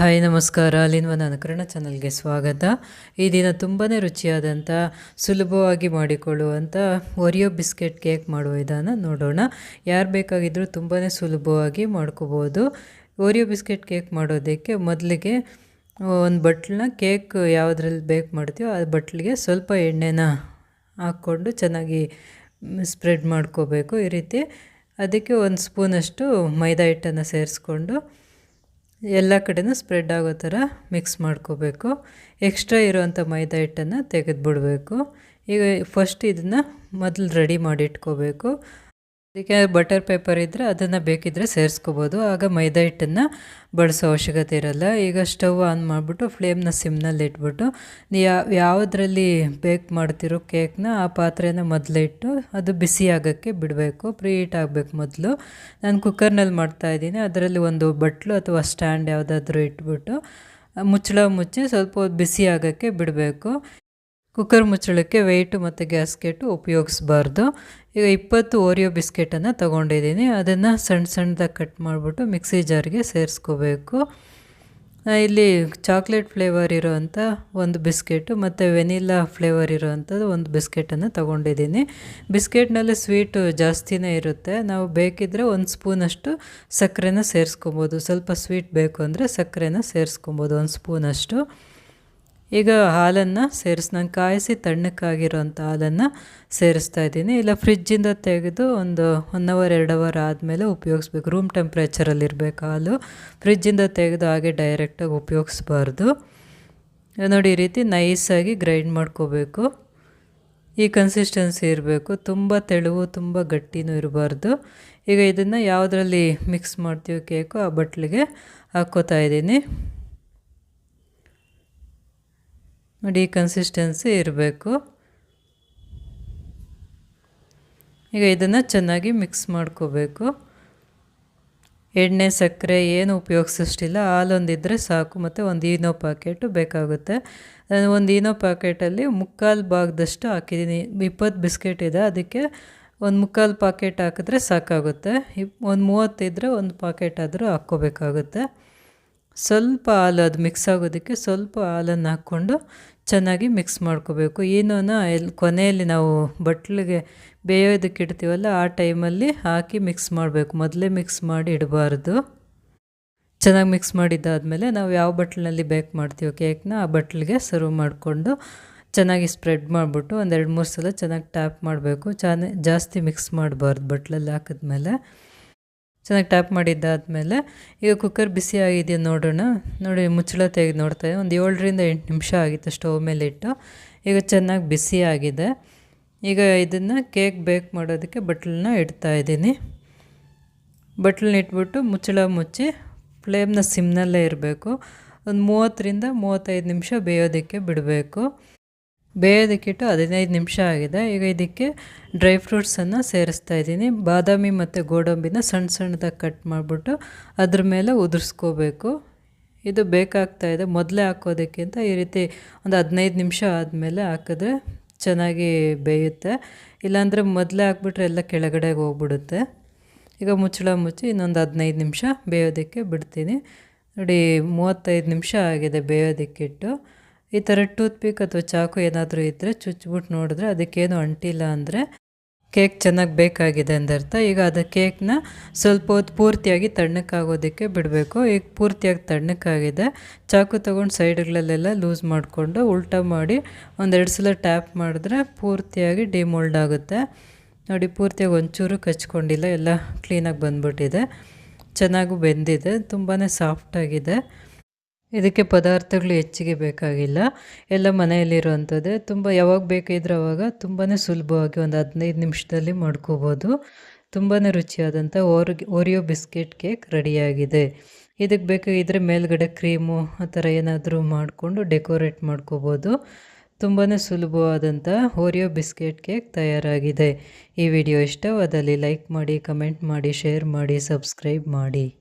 Hi, ನಮಸ್ಕಾರ. ಅಲ್ಲಿನ ಅನುಕರಣ ಚಾನಲ್ಗೆ ಸ್ವಾಗತ. ಈ ದಿನ ತುಂಬಾ ರುಚಿಯಾದಂಥ ಸುಲಭವಾಗಿ ಮಾಡಿಕೊಳ್ಳುವಂಥ ಒರಿಯೋ ಬಿಸ್ಕೆಟ್ ಕೇಕ್ ಮಾಡುವ ವಿಧಾನ ನೋಡೋಣ. ಯಾರು ಬೇಕಾಗಿದ್ದರೂ ತುಂಬಾ ಸುಲಭವಾಗಿ ಮಾಡ್ಕೋಬೋದು. ಒರಿಯೋ ಬಿಸ್ಕೆಟ್ ಕೇಕ್ ಮಾಡೋದಕ್ಕೆ ಮೊದಲಿಗೆ ಒಂದು ಬಟ್ಲನ್ನ ಕೇಕ್ ಯಾವುದ್ರಲ್ಲಿ ಬೇಕ್ ಮಾಡ್ತೀವೋ ಆ ಬಟ್ಲಿಗೆ ಸ್ವಲ್ಪ ಎಣ್ಣೆನ ಹಾಕ್ಕೊಂಡು ಚೆನ್ನಾಗಿ ಸ್ಪ್ರೆಡ್ ಮಾಡ್ಕೋಬೇಕು. ಈ ರೀತಿ ಅದಕ್ಕೆ ಒಂದು ಸ್ಪೂನಷ್ಟು ಮೈದಾ ಹಿಟ್ಟನ್ನು ಸೇರಿಸ್ಕೊಂಡು ಎಲ್ಲ ಕಡೆನೂ ಸ್ಪ್ರೆಡ್ ಆಗೋ ಥರ ಮಿಕ್ಸ್ ಮಾಡ್ಕೋಬೇಕು. ಎಕ್ಸ್ಟ್ರಾ ಇರೋವಂಥ ಮೈದಾ ಹಿಟ್ಟನ್ನು ತೆಗೆದುಬಿಡಬೇಕು. ಈಗ ಫಸ್ಟ್ ಇದನ್ನು ಮೊದಲು ರೆಡಿ ಮಾಡಿ ಇಟ್ಕೋಬೇಕು ಅದಕ್ಕೆ ಬಟರ್ ಪೇಪರ್ ಇದ್ದರೆ ಅದನ್ನು ಬೇಕಿದ್ದರೆ ಸೇರಿಸ್ಕೋಬೋದು. ಆಗ ಮೈದಾ ಹಿಟ್ಟನ್ನು ಬಳಸೋ ಅವಶ್ಯಕತೆ ಇರಲ್ಲ. ಈಗ ಸ್ಟವ್ ಆನ್ ಮಾಡಿಬಿಟ್ಟು ಫ್ಲೇಮ್ನ ಸಿಮ್ನಲ್ಲಿ ಇಟ್ಬಿಟ್ಟು ಯಾವ ಯಾವುದರಲ್ಲಿ ಬೇಕ್ ಮಾಡ್ತಿರೋ ಕೇಕ್ನ ಆ ಪಾತ್ರೆನ ಮೊದಲಿಟ್ಟು ಅದು ಬಿಸಿ ಆಗೋಕ್ಕೆ ಬಿಡಬೇಕು. ಪ್ರೀ ಹೀಟ್ ಆಗಬೇಕು ಮೊದಲು. ನಾನು ಕುಕ್ಕರ್ನಲ್ಲಿ ಮಾಡ್ತಾಯಿದ್ದೀನಿ ಅದರಲ್ಲಿ ಒಂದು ಬಟ್ಲು ಅಥವಾ ಸ್ಟ್ಯಾಂಡ್ ಯಾವುದಾದ್ರೂ ಇಟ್ಬಿಟ್ಟು ಮುಚ್ಚಳ ಮುಚ್ಚಿ ಸ್ವಲ್ಪ ಬಿಸಿ ಆಗೋಕ್ಕೆ ಬಿಡಬೇಕು. ಕುಕ್ಕರ್ ಮುಚ್ಚಳಕ್ಕೆ ವೆಯ್ಟು ಮತ್ತು ಗ್ಯಾಸ್ಕೆಟು ಉಪಯೋಗಿಸ್ಬಾರ್ದು. ಈಗ ಇಪ್ಪತ್ತು ಓರಿಯೋ ಬಿಸ್ಕೆಟನ್ನು ತೊಗೊಂಡಿದ್ದೀನಿ. ಅದನ್ನು ಸಣ್ಣ ಸಣ್ಣದಾಗಿ ಕಟ್ ಮಾಡಿಬಿಟ್ಟು ಮಿಕ್ಸಿ ಜಾರ್ಗೆ ಸೇರಿಸ್ಕೋಬೇಕು. ಇಲ್ಲಿ ಚಾಕ್ಲೇಟ್ ಫ್ಲೇವರ್ ಇರೋವಂಥ ಒಂದು ಬಿಸ್ಕೆಟು ಮತ್ತು ವೆನಿಲ್ಲಾ ಫ್ಲೇವರ್ ಇರೋವಂಥದ್ದು ಒಂದು ಬಿಸ್ಕೆಟನ್ನು ತೊಗೊಂಡಿದ್ದೀನಿ. ಬಿಸ್ಕೆಟ್ನಲ್ಲಿ ಸ್ವೀಟು ಜಾಸ್ತಿನೇ ಇರುತ್ತೆ. ನಾವು ಬೇಕಿದ್ದರೆ ಒಂದು ಸ್ಪೂನಷ್ಟು ಸಕ್ಕರೆನ ಸೇರಿಸ್ಕೊಬೋದು. ಸ್ವಲ್ಪ ಸ್ವೀಟ್ ಬೇಕು ಅಂದರೆ ಸಕ್ಕರೆನ ಸೇರಿಸ್ಕೊಬೋದು ಒಂದು ಸ್ಪೂನಷ್ಟು ಈಗ ಹಾಲನ್ನು ಸೇರಿಸಿ ನಾನು ಕಾಯಿಸಿ ತಣ್ಣಕ್ಕಾಗಿರೋಂಥ ಹಾಲನ್ನು ಸೇರಿಸ್ತಾ ಇದ್ದೀನಿ. ಇಲ್ಲ ಫ್ರಿಜ್ಜಿಂದ ತೆಗೆದು ಒಂದು ಒನ್ ಅವರ್ ಎರಡು ಅವರ್ ಆದಮೇಲೆ ಉಪಯೋಗಿಸ್ಬೇಕು. ರೂಮ್ ಟೆಂಪ್ರೇಚರಲ್ಲಿರಬೇಕು ಹಾಲು. ಫ್ರಿಜ್ಜಿಂದ ತೆಗೆದು ಹಾಗೆ ಡೈರೆಕ್ಟಾಗಿ ಉಪಯೋಗಿಸ್ಬಾರ್ದು. ನೋಡಿ, ಈ ರೀತಿ ನೈಸಾಗಿ ಗ್ರೈಂಡ್ ಮಾಡ್ಕೋಬೇಕು. ಈ ಕನ್ಸಿಸ್ಟೆನ್ಸಿ ಇರಬೇಕು. ತುಂಬ ತೆಳುವು, ತುಂಬ ಗಟ್ಟಿನೂ ಇರಬಾರ್ದು. ಈಗ ಇದನ್ನು ಯಾವುದರಲ್ಲಿ ಮಿಕ್ಸ್ ಮಾಡ್ತೀವಿ ಕೇಕು, ಆ ಬಟ್ಲಿಗೆ ಹಾಕ್ಕೋತಾ ಇದ್ದೀನಿ. ನೋಡಿ ಕನ್ಸಿಸ್ಟೆನ್ಸಿ ಇರಬೇಕು. ಈಗ ಇದನ್ನು ಚೆನ್ನಾಗಿ ಮಿಕ್ಸ್ ಮಾಡ್ಕೋಬೇಕು. ಎಣ್ಣೆ, ಸಕ್ಕರೆ ಏನು ಉಪಯೋಗಿಸೋಷ್ಟಿಲ್ಲ. ಹಾಲೊಂದಿದ್ದರೆ ಸಾಕು, ಮತ್ತು ಒಂದು ಈನೋ ಪ್ಯಾಕೆಟು ಬೇಕಾಗುತ್ತೆ. ನಾನು ಒಂದು ಈನೋ ಪ್ಯಾಕೆಟಲ್ಲಿ ಮುಕ್ಕಾಲು ಭಾಗದಷ್ಟು ಹಾಕಿದ್ದೀನಿ. ಇಪ್ಪತ್ತು ಬಿಸ್ಕೆಟ್ ಇದೆ, ಅದಕ್ಕೆ ಒಂದು ಮುಕ್ಕಾಲು ಪಾಕೆಟ್ ಹಾಕಿದ್ರೆ ಸಾಕಾಗುತ್ತೆ. ಒಂದು ಮೂವತ್ತಿದ್ರೆ ಒಂದು ಪಾಕೆಟ್ ಆದರೂ ಹಾಕ್ಕೋಬೇಕಾಗುತ್ತೆ. ಸ್ವಲ್ಪ ಹಾಲು, ಅದು ಮಿಕ್ಸ್ ಆಗೋದಕ್ಕೆ ಸ್ವಲ್ಪ ಹಾಲನ್ನು ಹಾಕ್ಕೊಂಡು ಚೆನ್ನಾಗಿ ಮಿಕ್ಸ್ ಮಾಡ್ಕೋಬೇಕು. ಏನೋನ ಎಲ್ಲಿ ಕೊನೆಯಲ್ಲಿ ನಾವು ಬಟ್ಲಿಗೆ ಬೇಯೋದಕ್ಕೆ ಇಡ್ತೀವಲ್ಲ, ಆ ಟೈಮಲ್ಲಿ ಹಾಕಿ ಮಿಕ್ಸ್ ಮಾಡಬೇಕು. ಮೊದಲೇ ಮಿಕ್ಸ್ ಮಾಡಿ ಇಡಬಾರ್ದು. ಚೆನ್ನಾಗಿ ಮಿಕ್ಸ್ ಮಾಡಿದ್ದಾದಮೇಲೆ ನಾವು ಯಾವ ಬಟ್ಲಿನಲ್ಲಿ ಬೇಕ್ ಮಾಡ್ತೀವೋ ಕೇಕ್ನ ಆ ಬಟ್ಲಿಗೆ ಸರ್ವ್ ಮಾಡಿಕೊಂಡು ಚೆನ್ನಾಗಿ ಸ್ಪ್ರೆಡ್ ಮಾಡಿಬಿಟ್ಟು ಒಂದೆರಡು ಮೂರು ಸಲ ಚೆನ್ನಾಗಿ ಟ್ಯಾಪ್ ಮಾಡಬೇಕು. ಚೆನ್ನಾಗಿ ಜಾಸ್ತಿ ಮಿಕ್ಸ್ ಮಾಡಬಾರ್ದು ಬಟ್ಲಲ್ಲಿ ಹಾಕಿದ್ಮೇಲೆ. ಚೆನ್ನಾಗಿ ಟ್ಯಾಪ್ ಮಾಡಿದ್ದಾದಮೇಲೆ ಈಗ ಕುಕ್ಕರ್ ಬಿಸಿ ಆಗಿದೆಯಾ ನೋಡೋಣ. ನೋಡಿ ಮುಚ್ಚಳ ತೆಗೆದು ನೋಡ್ತಾ ಒಂದು ಏಳರಿಂದ ಎಂಟು ನಿಮಿಷ ಆಗಿತ್ತು ಸ್ಟವ್ ಮೇಲೆ ಇಟ್ಟು. ಈಗ ಚೆನ್ನಾಗಿ ಬಿಸಿ ಆಗಿದೆ. ಈಗ ಇದನ್ನು ಕೇಕ್ ಬೇಕ್ ಮಾಡೋದಕ್ಕೆ ಬಟ್ಲನ್ನ ಇಡ್ತಾ ಇದ್ದೀನಿ. ಬಟ್ಲನ್ನ ಇಟ್ಬಿಟ್ಟು ಮುಚ್ಚಳ ಮುಚ್ಚಿ ಫ್ಲೇಮ್ನ ಸಿಮ್ನಲ್ಲೇ ಇರಬೇಕು. ಒಂದು ಮೂವತ್ತರಿಂದ ಮೂವತ್ತೈದು ನಿಮಿಷ ಬೇಯೋದಕ್ಕೆ ಬಿಡಬೇಕು. ಬೇಯೋದಕ್ಕಿಟ್ಟು ಹದಿನೈದು ನಿಮಿಷ ಆಗಿದೆ. ಈಗ ಇದಕ್ಕೆ ಡ್ರೈ ಫ್ರೂಟ್ಸನ್ನು ಸೇರಿಸ್ತಾ ಇದ್ದೀನಿ. ಬಾದಾಮಿ ಮತ್ತು ಗೋಡಂಬಿನ ಸಣ್ಣ ಸಣ್ಣದಾಗಿ ಕಟ್ ಮಾಡಿಬಿಟ್ಟು ಅದ್ರ ಮೇಲೆ ಉದುರಿಸ್ಕೋಬೇಕು. ಇದು ಬೇಕಾಗ್ತಾ ಇದೆ. ಮೊದಲೇ ಹಾಕೋದಕ್ಕಿಂತ ಈ ರೀತಿ ಒಂದು ಹದಿನೈದು ನಿಮಿಷ ಆದಮೇಲೆ ಹಾಕಿದ್ರೆ ಚೆನ್ನಾಗಿ ಬೇಯುತ್ತೆ. ಇಲ್ಲಾಂದರೆ ಮೊದಲೇ ಹಾಕ್ಬಿಟ್ರೆ ಎಲ್ಲ ಕೆಳಗಡೆಗೆ ಹೋಗ್ಬಿಡುತ್ತೆ. ಈಗ ಮುಚ್ಚಳ ಮುಚ್ಚಿ ಇನ್ನೊಂದು ಹದಿನೈದು ನಿಮಿಷ ಬೇಯೋದಕ್ಕೆ ಬಿಡ್ತೀನಿ. ನೋಡಿ, ಮೂವತ್ತೈದು ನಿಮಿಷ ಆಗಿದೆ ಬೇಯೋದಕ್ಕಿಟ್ಟು ಈ ಥರ ಟೂತ್ ಪಿಕ್ ಅಥವಾ ಚಾಕು ಏನಾದರೂ ಇದ್ದರೆ ಚುಚ್ಚಿಬಿಟ್ಟು ನೋಡಿದ್ರೆ ಅದಕ್ಕೇನು ಅಂಟಿಲ್ಲ ಅಂದರೆ ಕೇಕ್ ಚೆನ್ನಾಗಿ ಬೇಕಾಗಿದೆ ಅಂದರ್ಥ ಈಗ ಅದು ಕೇಕ್ನ ಸ್ವಲ್ಪ ಹೊತ್ತು ಪೂರ್ತಿಯಾಗಿ ತಣ್ಣಕ್ಕಾಗೋದಕ್ಕೆ ಬಿಡಬೇಕು. ಈಗ ಪೂರ್ತಿಯಾಗಿ ತಣ್ಣಕ್ಕಾಗಿದೆ. ಚಾಕು ತೊಗೊಂಡು ಸೈಡ್ಗಳಲ್ಲೆಲ್ಲ ಲೂಸ್ ಮಾಡಿಕೊಂಡು ಉಲ್ಟಾ ಮಾಡಿ ಒಂದೆರಡು ಸಲ ಟ್ಯಾಪ್ ಮಾಡಿದ್ರೆ ಪೂರ್ತಿಯಾಗಿ ಡಿಮೋಲ್ಡ್ ಆಗುತ್ತೆ. ನೋಡಿ, ಪೂರ್ತಿಯಾಗಿ ಒಂಚೂರು ಕಚ್ಕೊಂಡಿಲ್ಲ, ಎಲ್ಲ ಕ್ಲೀನಾಗಿ ಬಂದ್ಬಿಟ್ಟಿದೆ. ಚೆನ್ನಾಗೂ ಬೆಂದಿದೆ ತುಂಬಾ ಸಾಫ್ಟಾಗಿದೆ ಇದಕ್ಕೆ ಪದಾರ್ಥಗಳು ಹೆಚ್ಚಿಗೆ ಬೇಕಾಗಿಲ್ಲ. ಎಲ್ಲ ಮನೆಯಲ್ಲಿರುವಂಥದ್ದೇ ತುಂಬ ಯಾವಾಗ ಬೇಕಿದ್ರೆ ಅವಾಗ ತುಂಬಾ ಸುಲಭವಾಗಿ ಒಂದು ಹದಿನೈದು ನಿಮಿಷದಲ್ಲಿ ಮಾಡ್ಕೋಬೋದು. ತುಂಬಾ ರುಚಿಯಾದಂಥ ಓರ್, ಓರಿಯೋ ಬಿಸ್ಕೆಟ್ ಕೇಕ್ ರೆಡಿಯಾಗಿದೆ. ಇದಕ್ಕೆ ಬೇಕಾಗಿದ್ದರೆ ಮೇಲ್ಗಡೆ ಕ್ರೀಮು ಆ ಥರ ಏನಾದರೂ ಮಾಡಿಕೊಂಡು ಡೆಕೋರೇಟ್ ಮಾಡ್ಕೋಬೋದು. ತುಂಬಾ ಸುಲಭವಾದಂಥ ಓರಿಯೋ ಬಿಸ್ಕೆಟ್ ಕೇಕ್ ತಯಾರಾಗಿದೆ. ಈ ವಿಡಿಯೋ ಇಷ್ಟವಾದಲ್ಲಿ ಲೈಕ್ ಮಾಡಿ, ಕಮೆಂಟ್ ಮಾಡಿ, ಶೇರ್ ಮಾಡಿ, ಸಬ್ಸ್ಕ್ರೈಬ್ ಮಾಡಿ.